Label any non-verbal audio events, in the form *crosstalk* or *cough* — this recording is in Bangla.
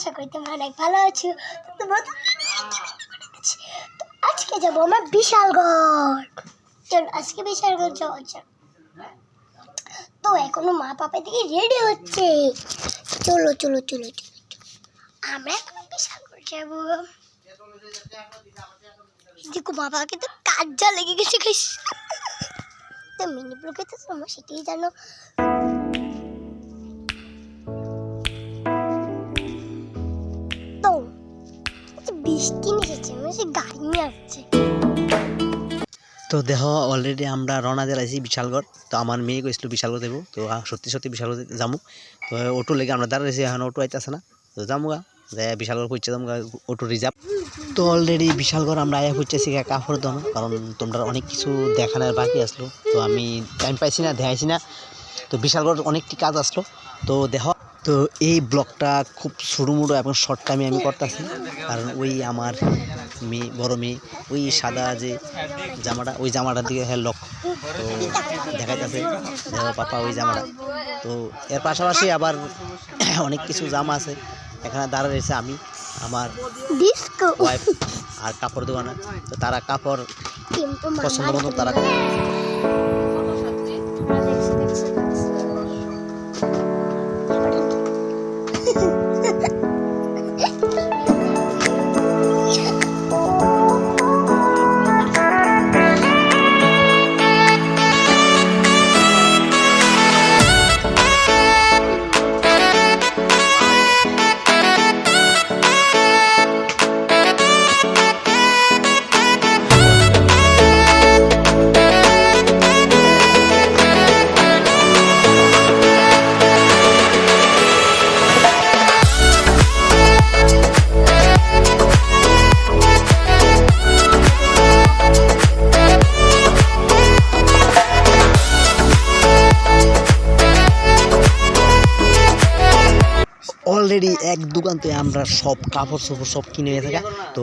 আশা করি তোমরা অনেক ভালো আছো। তো আজকে যাব আমার বিশালগড়। চলো, আজকে বিশালগড় যাওয়া যাক। তো এখনও মা পাপা দিকে রেডি হচ্ছে। চলো চলো চলো চলো। আমরা এখন বিশালগড় যাব। দেখো, মা বাবাকে তো কাজ যা লেগে গেছে তো মিনি তো তোমরা সেটাই জানো। বৃষ্টি এসেছে মনে গাড়ি নিয়ে আসছে। তো দেহ অলরেডি আমরা রওনা দিয়ে আছি বিশালগড়। তো আমার মেয়ে কইছিল বিশালগড় দেবো তো সত্যি সত্যি বিশালগড় যাব তো অটো লেগে আমরা দাঁড়াইছি এখন অটো আইতেছে না। তো যাব গা যাই বিশালগড় যাব গা অটো রিজার্ভ তো অলরেডি বিশালগড় আমরা আয়া গা কাপড় দানো কারণ তোমরা অনেক কিছু দেখানোর বাকি আসলো। তো আমি টাইম পাইছি না, দেখাইছি না। তো বিশালগড় অনেকটি কাজ আসলো। তো দেহ তো এই ব্লগটা খুব সরু মুড়ো এবং শর্ট টাইমে আমি করতেছি। কারণ ওই আমার মেয়ে বড় মেয়ে ওই সাদা যে জামাটা ওই জামাটার দিকে হ্যাঁ লক্ষ্য। তো দেখাইতেছে দেখো পাপা ওই জামাটা। তো এর পাশাপাশি আবার *coughs* অনেক কিছু জামা আছে। এখানে দাঁড়া রয়েছে আমি আমার ওয়াইফ আর কাপড় দোকানা। তো তারা কাপড় পছন্দ মতো তারা অলরেডি এক দোকানতে আমরা সব কাপড় চোপড় সব কিনে থাকা। তো